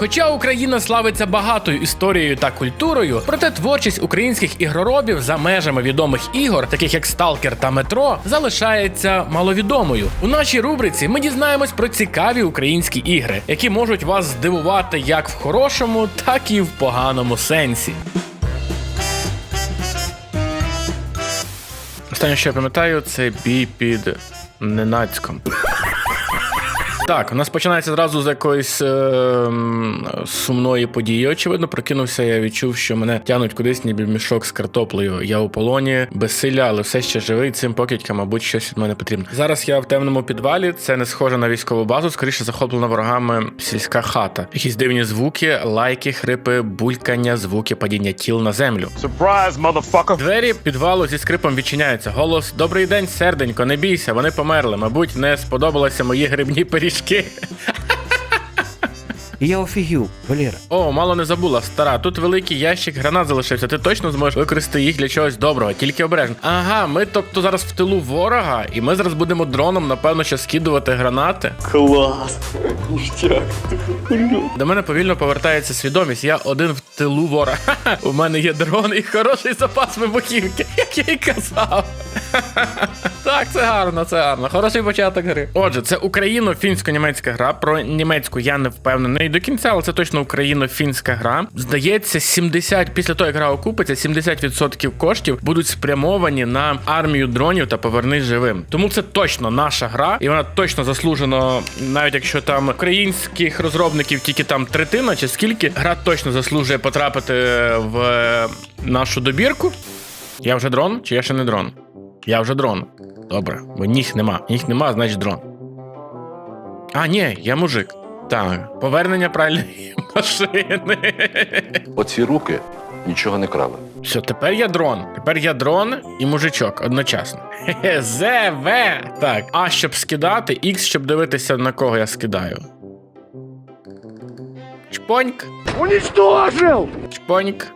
Хоча Україна славиться багатою історією та культурою, проте творчість українських ігроробів за межами відомих ігор, таких як Сталкер та Метро, залишається маловідомою. У нашій рубриці ми дізнаємось про цікаві українські ігри, які можуть вас здивувати як в хорошому, так і в поганому сенсі. Останнє, що я пам'ятаю, це бій під Ненацьком. Так, у нас починається зразу з якоїсь е, сумної події. Очевидно, прокинувся, я відчув, що мене тянуть кудись, ніби мішок з картоплею. Я у полоні, безсилля, але все ще живий. Цим покидькам, мабуть, щось від мене потрібно. Зараз я в темному підвалі. Це не схоже на військову базу, скоріше захоплена ворогами сільська хата. Якісь дивні звуки, лайки, хрипи, булькання, звуки падіння тіл на землю. Surprise, motherfucker! Двері підвалу зі скрипом відчиняються. Голос Добрий день, серденько, не бійся, вони померли. Мабуть, не сподобалися мої грибні пиріжки. І я офігів, Валера. О, мало не забула, стара. Тут великий ящик гранат залишився. Ти точно зможеш використати їх для чогось доброго, тільки обережно. Ага, ми тобто зараз в тилу ворога, і ми зараз будемо дроном, напевно, що скидувати гранати. Клас! Ніштяк! До мене повільно повертається свідомість. Я один в тилу ворога. У мене є дрон і хороший запас вибухівки, як я й казав. Так, це гарно, це гарно. Хороший початок гри. Отже, це україно-фінсько-німецька гра. Про німецьку я не впевнений до кінця, але це точно україно-фінська гра. Здається, 70, після того, як гра окупиться, 70% коштів будуть спрямовані на армію дронів та повернись живим. Тому це точно наша гра, і вона точно заслужено, навіть якщо там українських розробників тільки там третина чи скільки, гра точно заслужує потрапити в е, нашу добірку. Я вже дрон, чи я ще не дрон? Я вже дрон. Добре, бо ніг нема. Ніг нема, значить дрон. А, ні, я мужик. Так, повернення правильної машини. Оці руки нічого не крали. Все, тепер я дрон. Тепер я дрон і мужичок одночасно. Хе-хе, Так, А щоб скидати, X, щоб дивитися, на кого я скидаю. Чпоньк. Уничтожил! Чпоньк.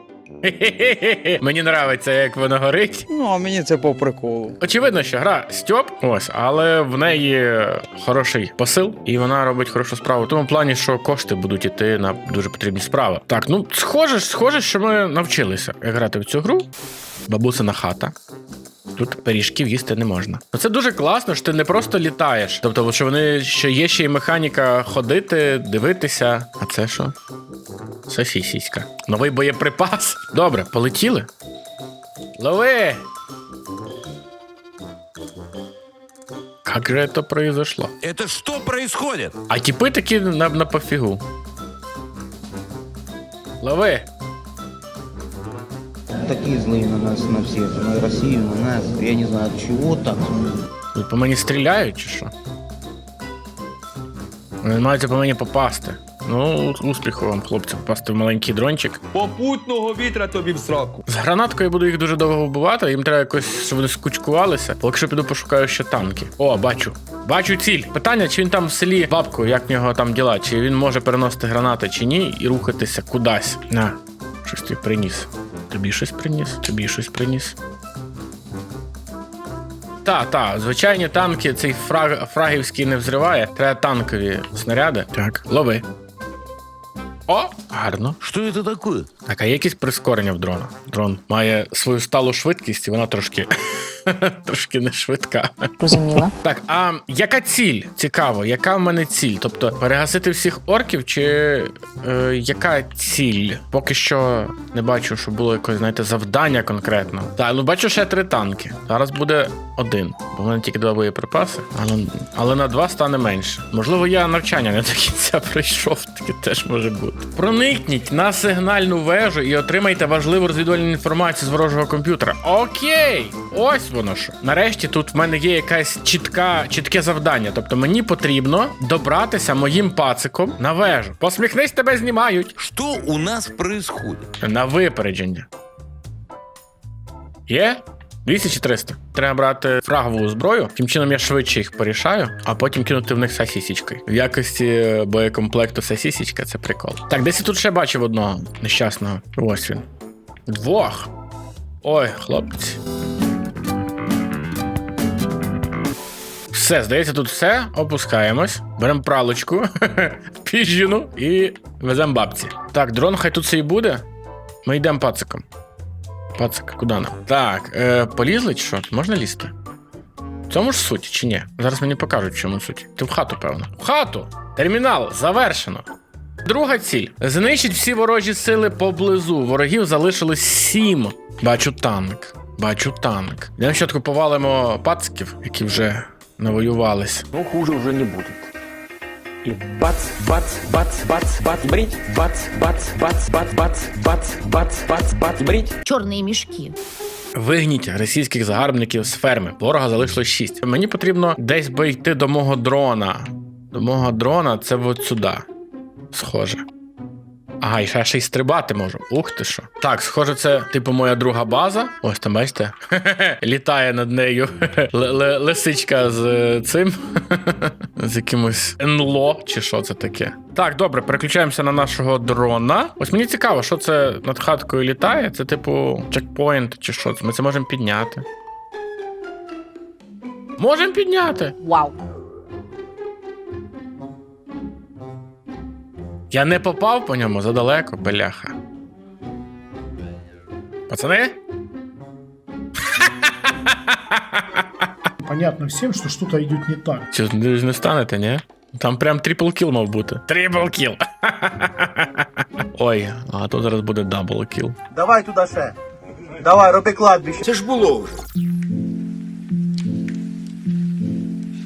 Мені нравиться, як воно горить. Ну, а мені це по приколу. Очевидно, що гра Стьоп, ось, але в неї хороший посил, і вона робить хорошу справу. В тому плані, що кошти будуть іти на дуже потрібні справи. Так, ну схоже, схоже, що ми навчилися як грати в цю гру. Бабусина хата. Тут пиріжків їсти не можна. Ну, Це дуже класно, що ти не просто літаєш. Тобто, що вони що є ще й механіка ходити, дивитися. А це що? Сосісіська. Новий боєприпас. Добре, полетіли. Лови! Как же это произошло? Это что происходит? А типи такі на, на пофігу. Лови! Такие злые на нас, на всех, на Россию, на нас. Я не знаю, от чего так. Ви по мені стріляють чи що? Вони мають по мені попасти. Ну, успіху вам, хлопці, попасти в маленький дрончик. Попутного вітра тобі в сраку. З гранаткою я буду їх дуже довго вбивати, їм треба якось, щоб вони скучкувалися. Поки що піду пошукаю ще танки. О, бачу. Бачу ціль. Питання, чи він там в селі бабку, як в нього там діла, чи він може переносити гранати чи ні, і рухатися кудись. На, щось тобі приніс. Тобі щось приніс, тобі щось приніс. Та, та, звичайні танки цей фраг, фрагівський не взриває. Треба танкові снаряди. Так, лови. О, гарно. Що це таке? Так, а є якісь прискорення в дрона? Дрон має свою сталу швидкість, і вона трошки, трошки не швидка. Розуміла. Так, а яка ціль? Цікаво, яка в мене ціль? Тобто перегасити всіх орків, чи е, яка ціль? Поки що не бачу, що було якось, знаєте, завдання конкретно. Так, ну бачу ще три танки. Зараз буде один, бо в мене тільки два боєприпаси, але, але на два стане менше. Можливо, я навчання не до кінця пройшов, таке теж може бути. Проникніть на сигнальну вежу і отримайте важливу розвідувальну інформацію з ворожого комп'ютера. Окей, ось воно що. Нарешті тут в мене є якась чітка, чітке завдання. Тобто мені потрібно добратися моїм пациком на вежу. Посміхнись, тебе знімають. Що у нас происходит? На випередження. Є? 200 чи 300. Треба брати фрагову зброю. Тим чином я швидше їх порішаю, а потім кинути в них сосісічкою. В якості боєкомплекту сосісічка це прикол. Так, десь я тут ще бачив одного нещасного. Ось він. Двох. Ой, хлопці. Все, здається, тут все. Опускаємось. Беремо пралочку. Фіжіну і веземо бабці. Так, дрон хай тут це і буде. Ми йдемо пациком. Пацик, куди нам? Так, е, полізли чи що? Можна лізти? В цьому ж суть чи ні? Зараз мені покажуть, в чому суть. Ти в хату, певно. В хату! Термінал завершено. Друга ціль: знищить всі ворожі сили поблизу. Ворогів залишилось сім. Бачу танк. Бачу танк. Для початку повалимо пациків, які вже навоювались. Ну, хуже уже не будет. И бац, бац, бац, бац, бац, брить, бац, бац, бац, бац, бац, бац, бац, бац, бац, брить. Чорні мішки. Вигніть російських загарбників з ферми. Ворога залишилось 6. Мені потрібно десь би йти до мого дрона. До мого дрона це от сюди. Схоже. Ага, і ще ще й стрибати можу. Ух ти що. Так, схоже, це типу моя друга база. Ось там, бачите? Літає над нею лисичка з е, цим. з якимось НЛО, чи що це таке. Так, добре, переключаємося на нашого дрона. Ось мені цікаво, що це над хаткою літає. Це типу чекпоінт чи що. Ми це можемо підняти. Можемо підняти. Вау. Я не попав по ньому задалеко, бляха. Пацани? Понятно всем, что что-то идет не так. Ж не станете, ні? Там прям трипл кіл мав бути. Трипл кіл. Ой, а то зараз буде дабл кіл. Давай туди ще. Давай, роби кладбище. Це ж було вже.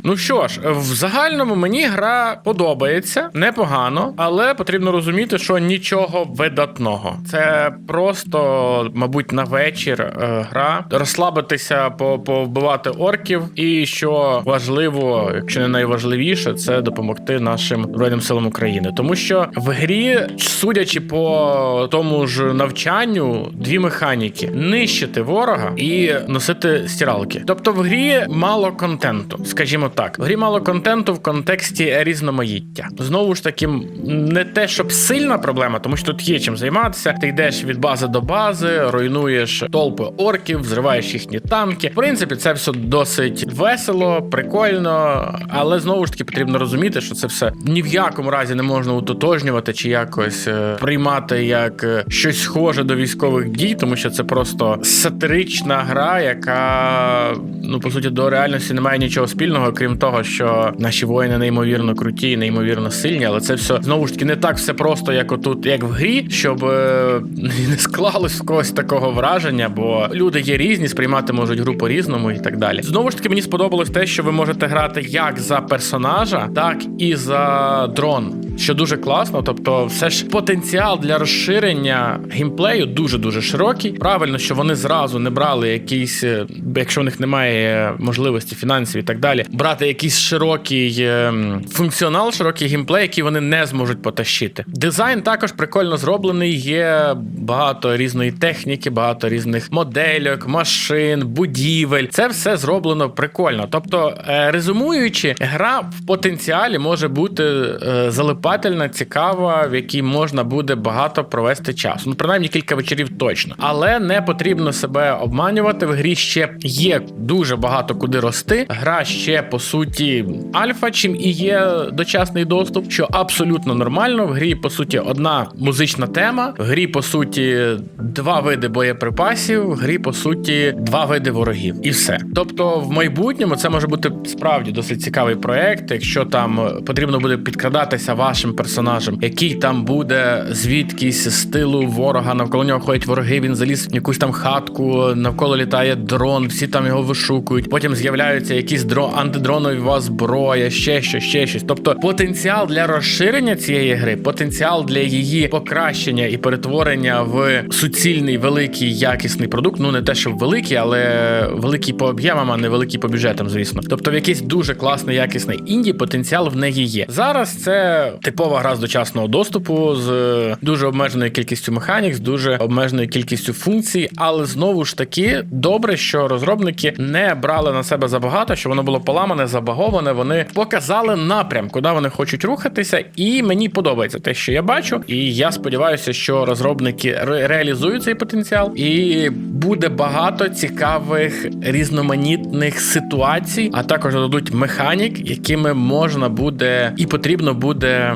Ну що ж, в загальному мені гра подобається непогано, але потрібно розуміти, що нічого видатного. Це просто, мабуть, на вечір е, гра, розслабитися, по- повбивати орків, і що важливо, якщо не найважливіше, це допомогти нашим збройним силам України. Тому що в грі, судячи по тому ж навчанню, дві механіки: нищити ворога і носити стиралки. Тобто в грі мало контенту, скажімо так. В грі мало контенту в контексті різноманіття. Знову ж таки, не те, щоб сильна проблема, тому що тут є чим займатися. Ти йдеш від бази до бази, руйнуєш толпи орків, взриваєш їхні танки. В принципі, це все досить весело, прикольно, але знову ж таки потрібно розуміти, що це все ні в якому разі не можна утотожнювати чи якось е, приймати як е, щось схоже до військових дій, тому що це просто сатирична гра, яка ну по суті до реальності не має нічого спільного, крім того, що наші воїни неймовірно круті, неймовірно сильні, але це все знову ж таки не так все просто, як отут, як в грі, щоб е, не склалось в когось такого враження, бо люди є різні, сприймати можуть гру по-різному і так далі. Знову ж таки, мені сподобалось те, що ви можете грати як за персонажа, так і за дрон. Що дуже класно, тобто, все ж потенціал для розширення геймплею дуже дуже широкий. Правильно, що вони зразу не брали якийсь, е, якщо в них немає можливості фінансів і так далі, брати якийсь широкий е, функціонал, широкий геймплей, який вони не зможуть потащити. Дизайн також прикольно зроблений. Є багато різної техніки, багато різних модельок, машин, будівель. Це все зроблено прикольно. Тобто, е, резюмуючи, гра в потенціалі може бути е, залипательна, цікава, в якій можна буде багато провести часу. Ну, принаймні кілька вечорів точно. Але не потрібно себе обманювати. В грі ще є дуже багато куди рости. Гра ще по суті альфа, чим і є дочасний доступ, що абсолютно нормально. В грі по суті одна музична тема. В грі по суті два види боєприпасів. В грі по суті два види ворогів, і все. Тобто, в майбутньому це може бути справді досить цікавий проект. Якщо там потрібно буде підкрадатися вашим персонажем, який там буде звідкись з тилу ворога, навколо нього ходять вороги. Він заліз в якусь там хатку, навколо літає дрон, всі там його вишукують. Потім з'являються якісь дро антидронова зброя, ще щось, ще щось. Тобто потенціал для розширення цієї гри, потенціал для її покращення і перетворення в суцільний великий якісний продукт. Ну не те, що великий, але великий по об'ємам, а не великий по бюджетам, звісно. Тобто, в якийсь дуже класний якісний інді потенціал в неї є. Зараз це типова гра з дочасного доступу з е, дуже обмеженою кількістю механік, з дуже обмеженою кількістю функцій, але знову ж таки добре, що розробники не брали на себе забагато, що воно було поламане, забаговане. Вони показали напрям, куди вони хочуть рухатися, і мені подобається те, що я бачу. І я сподіваюся, що розробники ре- реалізують цей потенціал, і буде багато цікавих різноманітних ситуацій, а також додадуть механік, якими можна буде і потрібно буде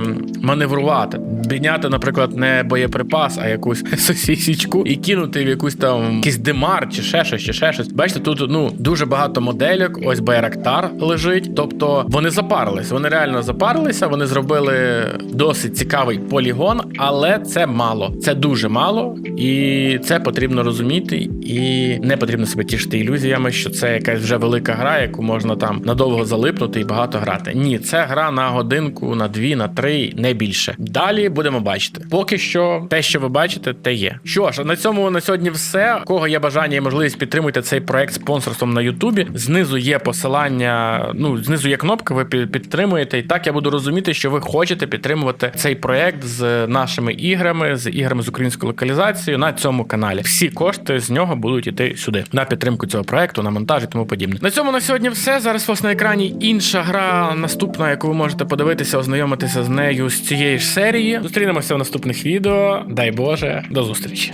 маневрувати. Підняти, наприклад, не боєприпас, а якусь сосісічку і кинути в якусь там якийсь димар, чи ще щось, чи ще щось. Бачите, тут ну дуже багато модельок. Ось Байрактар лежить. Тобто вони запарились. Вони реально запарилися. Вони зробили досить цікавий полігон, але це мало. Це дуже мало, і це потрібно розуміти. І не потрібно себе тішити ілюзіями, що це якась вже велика гра, яку можна там надовго залипнути і багато грати. Ні, це гра на годинку, на дві, на три, не більше. Далі будемо бачити. Поки що те, що ви бачите, те є. Що ж, на цьому на сьогодні все. У Кого є бажання і можливість підтримуйте цей проект спонсорством на Ютубі. Знизу є посилання. Ну знизу є кнопка. Ви підтримуєте. І так я буду розуміти, що ви хочете підтримувати цей проект з нашими іграми, з іграми з українською локалізацією на цьому каналі. Всі кошти з нього будуть іти сюди на підтримку цього проекту, на монтаж і тому подібне. На цьому на сьогодні все. Зараз у вас на екрані інша гра, наступна, яку ви можете подивитися, ознайомитися з нею з цієї ж серії. Зустрінемося в наступних відео. Дай Боже, до зустрічі.